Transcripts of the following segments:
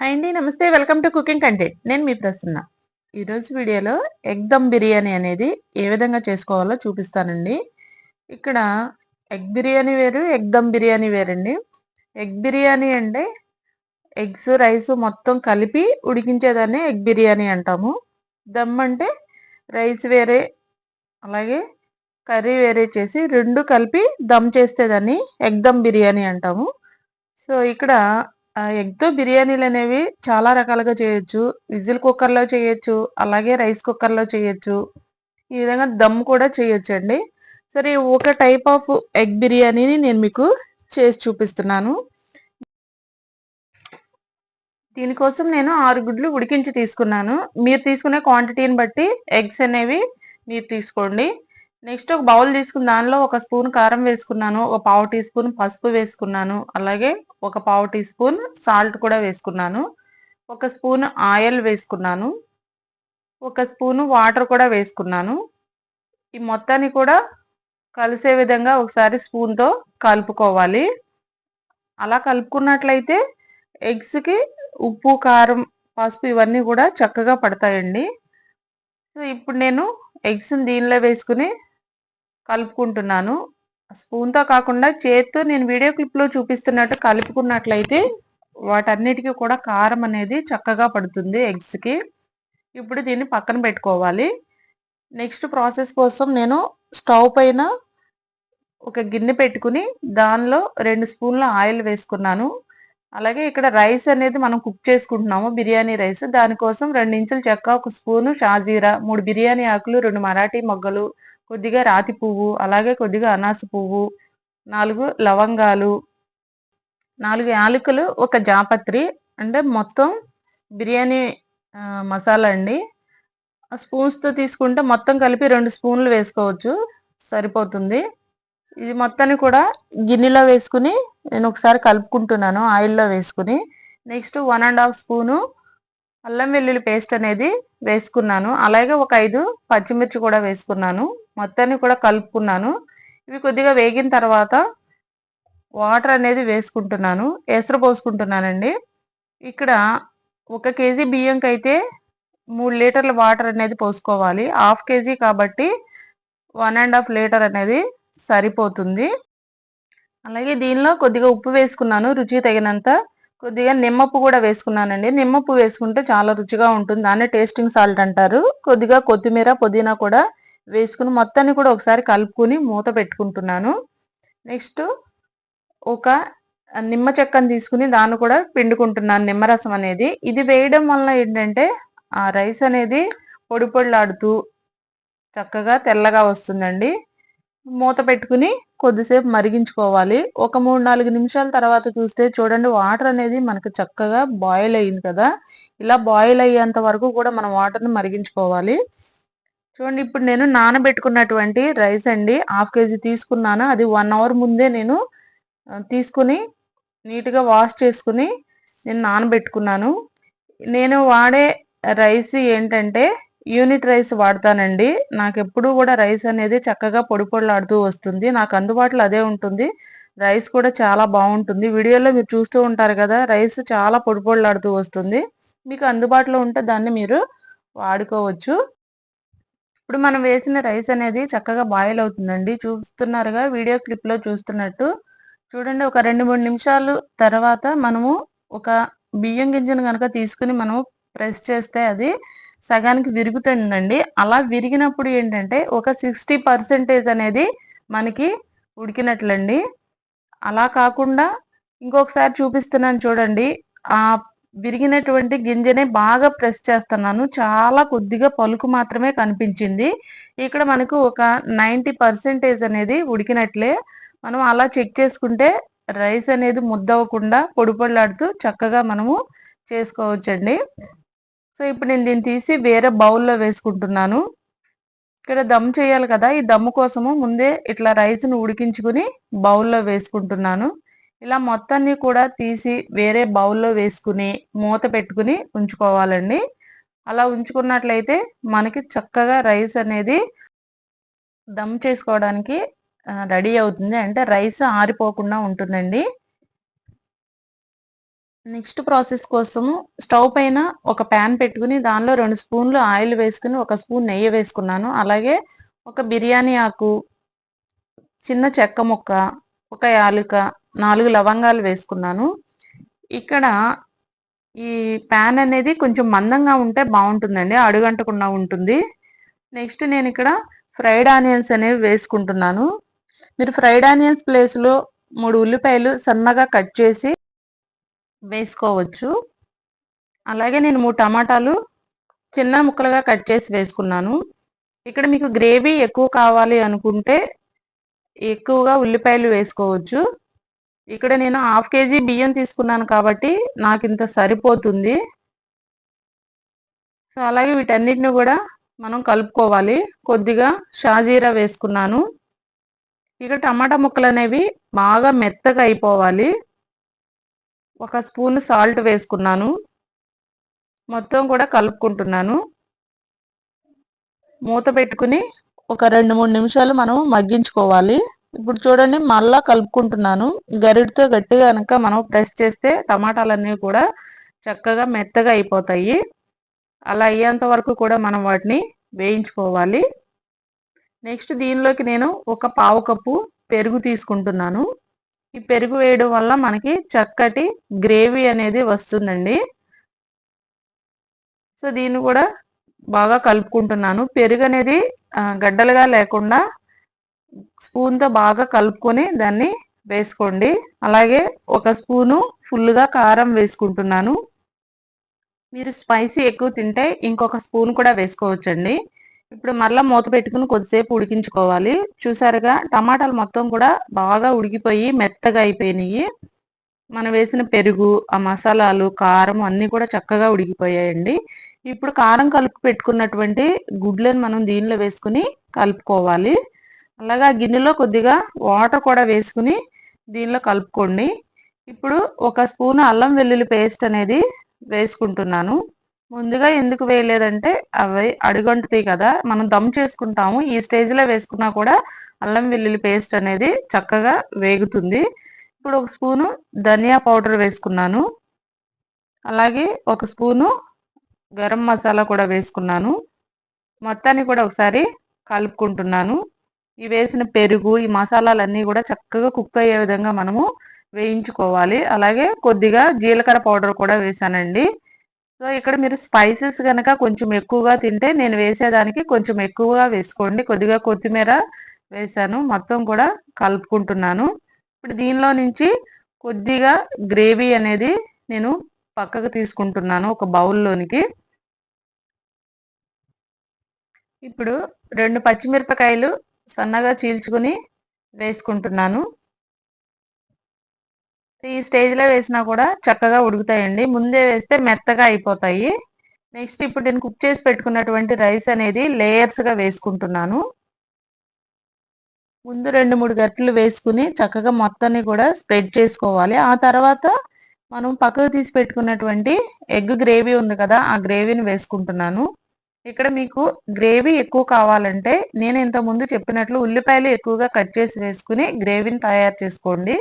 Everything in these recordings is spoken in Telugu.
హాయ్ అండి నమస్తే. Welcome to cooking content. నేను మీ ప్రసన్న. ఈరోజు వీడియోలో ఎగ్ దమ్ బిర్యానీ అనేది ఏ విధంగా చేసుకోవాలో చూపిస్తానండి. ఇక్కడ ఎగ్ బిర్యానీ వేరు ఎగ్ దమ్ బిర్యానీ వేరండి. ఎగ్ బిర్యానీ అంటే ఎగ్స్ రైస్ మొత్తం కలిపి ఉడికించేదాన్ని ఎగ్ బిర్యానీ అంటాము. దమ్ అంటే రైస్ వేరే అలాగే కర్రీ వేరే చేసి రెండు కలిపి దమ్ చేస్తేదాన్ని ఎగ్ దమ్ బిర్యానీ అంటాము. సో ఇక్కడ ఎగ్తో బిర్యానీలు అనేవి చాలా రకాలుగా చేయొచ్చు. విజిల్ కుక్కర్లో చేయొచ్చు అలాగే రైస్ కుక్కర్లో చేయొచ్చు. ఈ విధంగా దమ్ కూడా చేయొచ్చు అండి సరే ఒక టైప్ ఆఫ్ ఎగ్ బిర్యానీని నేను మీకు చేసి చూపిస్తున్నాను. దీనికోసం నేను ఆరు గుడ్లు ఉడికించి తీసుకున్నాను. మీరు తీసుకునే క్వాంటిటీని బట్టి ఎగ్స్ అనేవి మీరు తీసుకోండి. నెక్స్ట్ ఒక బౌల్ తీసుకుని దానిలో ఒక స్పూన్ కారం వేసుకున్నాను ఒక పావు టీ స్పూన్ పసుపు వేసుకున్నాను అలాగే ఒక పావు టీ స్పూన్ సాల్ట్ కూడా వేసుకున్నాను ఒక స్పూన్ ఆయిల్ వేసుకున్నాను ఒక స్పూను వాటర్ కూడా వేసుకున్నాను. ఈ మొత్తాన్ని కూడా కలిసే విధంగా ఒకసారి స్పూన్తో కలుపుకోవాలి. అలా కలుపుకున్నట్లయితే ఎగ్స్కి ఉప్పు కారం పసుపు ఇవన్నీ కూడా చక్కగా పడతాయండి. సో ఇప్పుడు నేను ఎగ్స్ని దీనిలో వేసుకుని కలుపుకుంటున్నాను. స్పూన్తో కాకుండా చేత్తో నేను వీడియో క్లిప్లో చూపిస్తున్నట్టు కలుపుకున్నట్లయితే వాటన్నిటికీ కూడా కారం అనేది చక్కగా పడుతుంది ఎగ్స్కి. ఇప్పుడు దీన్ని పక్కన పెట్టుకోవాలి. నెక్స్ట్ ప్రాసెస్ కోసం నేను స్టవ్ పైన ఒక గిన్నె పెట్టుకుని దానిలో రెండు స్పూన్ల ఆయిల్ వేసుకున్నాను. అలాగే ఇక్కడ రైస్ అనేది మనం కుక్ చేసుకుంటున్నాము బిర్యానీ రైస్. దానికోసం రెండు ఇంచుల చెక్క ఒక స్పూను షాజీరా మూడు బిర్యానీ ఆకులు రెండు మరాఠీ మొగ్గలు కొద్దిగా రాతి పువ్వు అలాగే కొద్దిగా అనాస పువ్వు నాలుగు లవంగాలు నాలుగు యాలకులు ఒక జాపత్రి అంటే మొత్తం బిర్యానీ మసాలా అండి. స్పూన్స్తో తీసుకుంటే మొత్తం కలిపి రెండు స్పూన్లు వేసుకోవచ్చు సరిపోతుంది. ఇది మొత్తాన్ని కూడా గిన్నెలో వేసుకుని నేను ఒకసారి కలుపుకుంటున్నాను ఆయిల్లో వేసుకుని. Next one and half spoon అల్లం వెల్లుల్లి పేస్ట్ అనేది వేసుకున్నాను. అలాగే ఒక ఐదు పచ్చిమిర్చి కూడా వేసుకున్నాను. మొత్తాన్ని కూడా కలుపుకున్నాను. ఇవి కొద్దిగా వేగిన తర్వాత వాటర్ అనేది వేసుకుంటున్నాను. ఎసరు పోసుకుంటున్నానండి. ఇక్కడ ఒక కేజీ బియ్యంకి అయితే మూడు లీటర్ల వాటర్ అనేది పోసుకోవాలి. హాఫ్ కేజీ కాబట్టి వన్ అండ్ హాఫ్ లీటర్ అనేది సరిపోతుంది. అలాగే దీనిలో కొద్దిగా ఉప్పు వేసుకున్నాను రుచి తగినంత. కొద్దిగా నిమ్మప్పు కూడా వేసుకున్నానండి. నిమ్మప్పు వేసుకుంటే చాలా రుచిగా ఉంటుంది. దాన్ని టేస్టింగ్ సాల్ట్ అంటారు. కొద్దిగా కొత్తిమీర పుదీనా కూడా వేసుకుని మొత్తాన్ని కూడా ఒకసారి కలుపుకుని మూత పెట్టుకుంటున్నాను. నెక్స్ట్ ఒక నిమ్మ చెక్కను తీసుకుని దాన్ని కూడా పిండుకుంటున్నాను నిమ్మరసం అనేది. ఇది వేయడం వల్ల ఏంటంటే ఆ రైస్ అనేది పొడి పొడిలాడుతూ చక్కగా తెల్లగా వస్తుందండి. మూత పెట్టుకుని కొద్దిసేపు మరిగించుకోవాలి. ఒక మూడు నాలుగు నిమిషాల తర్వాత చూస్తే చూడండి వాటర్ అనేది మనకు చక్కగా బాయిల్ అయ్యింది కదా. ఇలా బాయిల్ అయ్యేంత వరకు కూడా మనం వాటర్ని మరిగించుకోవాలి. చూడండి ఇప్పుడు నేను నానబెట్టుకున్నటువంటి రైస్ అండి హాఫ్ కేజీ తీసుకున్నాను. అది వన్ అవర్ ముందే నేను తీసుకుని నీట్గా వాష్ చేసుకుని నేను నానబెట్టుకున్నాను. నేను వాడే రైస్ ఏంటంటే యూనిట్ రైస్ వాడతానండి. నాకు ఎప్పుడు కూడా రైస్ అనేది చక్కగా పొడి పొడిలాడుతూ వస్తుంది. నాకు అందుబాటులో అదే ఉంటుంది. రైస్ కూడా చాలా బాగుంటుంది. వీడియోలో మీరు చూస్తూ ఉంటారు కదా రైస్ చాలా పొడి పొడిలాడుతూ వస్తుంది. మీకు అందుబాటులో ఉంటే దాన్ని మీరు వాడుకోవచ్చు. ఇప్పుడు మనం వేసిన రైస్ అనేది చక్కగా బాయిల్ అవుతుందండి. చూస్తున్నారుగా వీడియో క్లిప్లో చూస్తున్నట్టు. చూడండి ఒక రెండు మూడు నిమిషాలు తర్వాత మనము ఒక బియ్యం గింజను కనుక తీసుకుని మనము ప్రెస్ చేస్తే అది సగానికి విరుగుతుందండి. అలా విరిగినప్పుడు ఏంటంటే ఒక సిక్స్టీ పర్సెంటేజ్ అనేది మనకి ఉడికినట్లండి. అలా కాకుండా ఇంకొకసారి చూపిస్తున్నాను చూడండి. ఆ విరిగినటువంటి గింజనే బాగా ప్రెస్ చేస్తున్నాను. చాలా కొద్దిగా పలుకు మాత్రమే కనిపించింది. ఇక్కడ మనకు ఒక నైంటీ పర్సెంటేజ్ అనేది ఉడికినట్లే. మనం అలా చెక్ చేసుకుంటే రైస్ అనేది ముద్దవకుండా పొడిపళ్ళాడుతూ చక్కగా మనము చేసుకోవచ్చండి. సో ఇప్పుడు నేను దీన్ని తీసి వేరే బౌల్లో వేసుకుంటున్నాను. ఇక్కడ దమ్ చేయాలి కదా. ఈ దమ్ము కోసము ముందే ఇట్లా రైస్ను ఉడికించుకుని బౌల్లో వేసుకుంటున్నాను. ఇలా మొత్తాన్ని కూడా తీసి వేరే బౌల్లో వేసుకుని మూత పెట్టుకుని ఉంచుకోవాలండి. అలా ఉంచుకున్నట్లయితే మనకి చక్కగా రైస్ అనేది దమ్ చేసుకోవడానికి రెడీ అవుతుంది. అంటే రైస్ ఆరిపోకుండా ఉంటుందండి. నెక్స్ట్ ప్రాసెస్ కోసము స్టవ్ పైన ఒక ప్యాన్ పెట్టుకుని దానిలో రెండు స్పూన్లు ఆయిల్ వేసుకుని ఒక స్పూన్ నెయ్యి వేసుకున్నాను. అలాగే ఒక బిర్యానీ ఆకు చిన్న చెక్క ముక్క ఒక యాలుక నాలుగు లవంగాలు వేసుకున్నాను. ఇక్కడ ఈ ప్యాన్ అనేది కొంచెం మందంగా ఉంటే బాగుంటుందండి అడుగంటకుండా ఉంటుంది. నెక్స్ట్ నేను ఇక్కడ ఫ్రైడ్ ఆనియన్స్ అనేవి వేసుకుంటున్నాను. మీరు ఫ్రైడ్ ఆనియన్స్ ప్లేస్లో మూడు ఉల్లిపాయలు సన్నగా కట్ చేసి వేసుకోవచ్చు. అలాగే నేను మూడు టమాటాలు చిన్న ముక్కలుగా కట్ చేసి వేసుకున్నాను. ఇక్కడ మీకు గ్రేవీ ఎక్కువ కావాలి అనుకుంటే ఎక్కువగా ఉల్లిపాయలు వేసుకోవచ్చు. ఇక్కడ నేను హాఫ్ కేజీ బియ్యం తీసుకున్నాను కాబట్టి నాకు ఇంత సరిపోతుంది. సో అలాగే వీటన్నిటిని కూడా మనం కలుపుకోవాలి. కొద్దిగా షాజీరా వేసుకున్నాను. ఇక టమాటా ముక్కలు అనేవి బాగా మెత్తగా అయిపోవాలి. ఒక స్పూన్ సాల్ట్ వేసుకున్నాను. మొత్తం కూడా కలుపుకుంటున్నాను. మూత పెట్టుకుని ఒక రెండు మూడు నిమిషాలు మనం మగ్గించుకోవాలి. ఇప్పుడు చూడండి మళ్ళా కలుపుకుంటున్నాను. గరిటితో గట్టిగా కనుక మనం ప్రెస్ చేస్తే టమాటాలన్నీ కూడా చక్కగా మెత్తగా అయిపోతాయి. అలా అయ్యేంత వరకు కూడా మనం వాటిని వేయించుకోవాలి. నెక్స్ట్ దీనిలోకి నేను ఒక పావు కప్పు పెరుగు తీసుకుంటున్నాను. ఈ పెరుగు వేయడం వల్ల మనకి చక్కటి గ్రేవీ అనేది వస్తుందండి. సో దీన్ని కూడా బాగా కలుపుకుంటున్నాను. పెరుగు అనేది గడ్డలుగా లేకుండా స్పూన్తో బాగా కలుపుకొని దాన్ని వేసుకోండి. అలాగే ఒక స్పూను ఫుల్గా కారం వేసుకుంటున్నాను. మీరు స్పైసీ ఎక్కువ తింటే ఇంకొక స్పూన్ కూడా వేసుకోవచ్చండి. ఇప్పుడు మళ్ళీ మూత పెట్టుకుని కొద్దిసేపు ఉడికించుకోవాలి. చూసారుగా టమాటాలు మొత్తం కూడా బాగా ఉడికిపోయి మెత్తగా అయిపోయినాయి. మనం వేసిన పెరుగు ఆ మసాలాలు కారం అన్నీ కూడా చక్కగా ఉడికిపోయాయండి. ఇప్పుడు కారం కలుపు పెట్టుకున్నటువంటి గుడ్లను మనం దీనిలో వేసుకుని కలుపుకోవాలి. అలాగా గిన్నెలో కొద్దిగా వాటర్ కూడా వేసుకుని దీనిలో కలుపుకోండి. ఇప్పుడు ఒక స్పూన్ అల్లం వెల్లుల్లి పేస్ట్ అనేది వేసుకుంటున్నాను. ముందుగా ఎందుకు వేయలేదంటే అవి అడుగంటుతాయి కదా మనం దమ్ చేసుకుంటాము. ఈ స్టేజ్లో వేసుకున్నా కూడా అల్లం వెల్లుల్లి పేస్ట్ అనేది చక్కగా వేగుతుంది. ఇప్పుడు ఒక స్పూను ధనియా పౌడర్ వేసుకున్నాను. అలాగే ఒక స్పూను గరం మసాలా కూడా వేసుకున్నాను. మొత్తాన్ని కూడా ఒకసారి కలుపుకుంటున్నాను. ఈ వేసిన పెరుగు ఈ మసాలాలన్నీ కూడా చక్కగా కుక్ అయ్యే విధంగా మనము వేయించుకోవాలి. అలాగే కొద్దిగా జీలకర్ర పౌడర్ కూడా వేసానండి. సో ఇక్కడ మీరు స్పైసెస్ కనుక కొంచెం ఎక్కువగా తింటే నేను వేసేదానికి కొంచెం ఎక్కువగా వేసుకోండి. కొద్దిగా కొత్తిమీర వేసాను. మొత్తం కూడా కలుపుకుంటున్నాను. ఇప్పుడు దీనిలో నుంచి కొద్దిగా గ్రేవీ అనేది నేను పక్కకు తీసుకుంటున్నాను ఒక బౌల్లోనికి. ఇప్పుడు రెండు పచ్చిమిరపకాయలు సన్నగా చీల్చుకుని వేసుకుంటున్నాను. ఈ స్టేజ్లో వేసినా కూడా చక్కగా ఉడుకుతాయండి. ముందే వేస్తే మెత్తగా అయిపోతాయి. నెక్స్ట్ ఇప్పుడు నేను కుక్ చేసి పెట్టుకున్నటువంటి రైస్ అనేది లేయర్స్గా వేసుకుంటున్నాను. ముందు రెండు మూడు గట్లు వేసుకుని చక్కగా మొత్తాన్ని కూడా స్ప్రెడ్ చేసుకోవాలి. ఆ తర్వాత మనం పక్కకు తీసి పెట్టుకున్నటువంటి ఎగ్ గ్రేవీ ఉంది కదా ఆ గ్రేవీని వేసుకుంటున్నాను. ఇక్కడ మీకు గ్రేవీ ఎక్కువ కావాలంటే నేను ఇంత ముందు చెప్పినట్లు ఉల్లిపాయలు ఎక్కువగా కట్ చేసి వేసుకుని గ్రేవీని తయారు చేసుకోండి.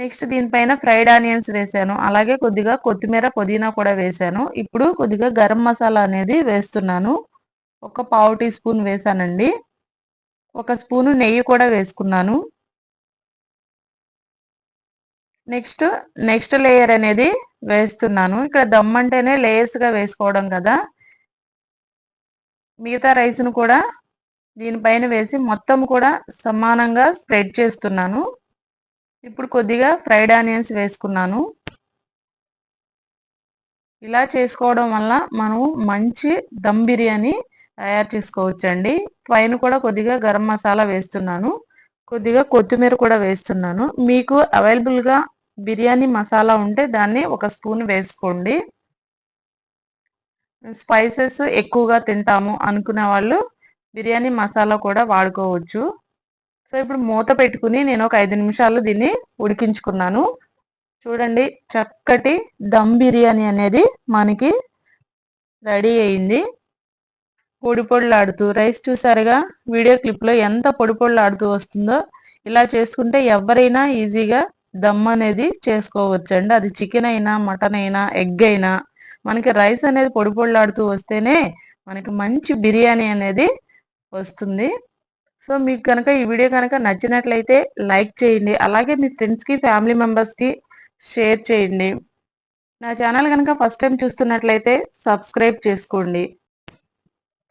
నెక్స్ట్ దీనిపైన ఫ్రైడ్ ఆనియన్స్ వేసాను. అలాగే కొద్దిగా కొత్తిమీర పుదీనా కూడా వేసాను. ఇప్పుడు కొద్దిగా గరం మసాలా అనేది వేస్తున్నాను. ఒక పావు టీ స్పూన్ వేసానండి. ఒక స్పూను నెయ్యి కూడా వేసుకున్నాను. నెక్స్ట్ నెక్స్ట్ లేయర్ అనేది వేస్తున్నాను. ఇక్కడ దమ్ అంటేనే లేయర్స్గా వేసుకోవడం కదా. మిగతా రైస్ను కూడా దీనిపైన వేసి మొత్తం కూడా సమానంగా స్ప్రెడ్ చేస్తున్నాను. ఇప్పుడు కొద్దిగా ఫ్రైడ్ ఆనియన్స్ వేసుకున్నాను. ఇలా చేసుకోవడం వల్ల మనము మంచి దమ్ బిర్యానీ తయారు చేసుకోవచ్చండి. పైన కూడా కొద్దిగా గరం మసాలా వేస్తున్నాను. కొద్దిగా కొత్తిమీర కూడా వేస్తున్నాను. మీకు అవైలబుల్గా బిర్యానీ మసాలా ఉంటే దాన్ని ఒక స్పూన్ వేసుకోండి. స్పైసెస్ ఎక్కువగా తింటాము అనుకునే వాళ్ళు బిర్యానీ మసాలా కూడా వాడుకోవచ్చు. సో ఇప్పుడు మూత పెట్టుకుని నేను ఒక ఐదు నిమిషాలు దీన్ని ఉడికించుకున్నాను. చూడండి చక్కటి దమ్ బిర్యానీ అనేది మనకి రెడీ అయింది. పొడి పొడులాడుతూ రైస్ చూసారుగా? వీడియో క్లిప్లో ఎంత పొడి పొడులాడుతూ వస్తుందో ఇలా చేసుకుంటే ఎవరైనా ఈజీగా దమ్ అనేది చేసుకోవచ్చు అండి అది చికెన్ అయినా మటన్ అయినా ఎగ్ అయినా మనకి రైస్ అనేది పొడి పొడిలాడుతూ వస్తేనే మనకి మంచి బిర్యానీ అనేది వస్తుంది. సో మీకు కనుక ఈ వీడియో కనుక నచ్చినట్లయితే లైక్ చేయండి. అలాగే మీ ఫ్రెండ్స్కి ఫ్యామిలీ మెంబర్స్కి షేర్ చేయండి. నా ఛానల్ కనుక ఫస్ట్ టైం చూస్తున్నట్లయితే సబ్స్క్రైబ్ చేసుకోండి.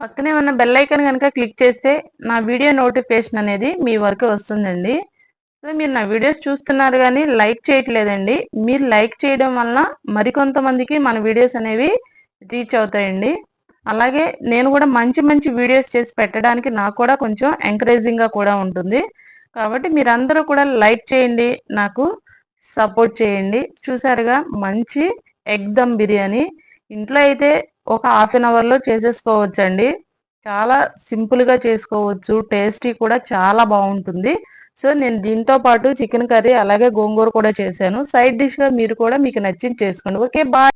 పక్కనే ఉన్న బెల్ ఐకన్ కనుక క్లిక్ చేస్తే నా వీడియో నోటిఫికేషన్ అనేది మీ వరకు వస్తుందండి. సో మీరు నా వీడియోస్ చూస్తున్నారు కానీ లైక్ చేయట్లేదండి. మీరు లైక్ చేయడం వలన మరికొంతమందికి మన వీడియోస్ అనేవి రీచ్ అవుతాయండి. అలాగే నేను కూడా మంచి మంచి వీడియోస్ చేసి పెట్టడానికి నాకు కూడా కొంచెం ఎంకరేజింగ్గా కూడా ఉంటుంది. కాబట్టి మీరందరూ కూడా లైక్ చేయండి నాకు సపోర్ట్ చేయండి. చూసారుగా మంచి ఎగ్ దమ్ బిర్యానీ. ఇంట్లో అయితే ఒక హాఫ్ అన్ అవర్లో చేసేసుకోవచ్చండి. చాలా సింపుల్గా చేసుకోవచ్చు టేస్టీ కూడా చాలా బాగుంటుంది. సో నేను దీంతో పాటు చికెన్ కర్రీ అలాగే గోంగూర కూడా చేశాను. సైడ్ డిష్గా మీరు కూడా మీకు నచ్చింది చేసుకోండి. Okay bye.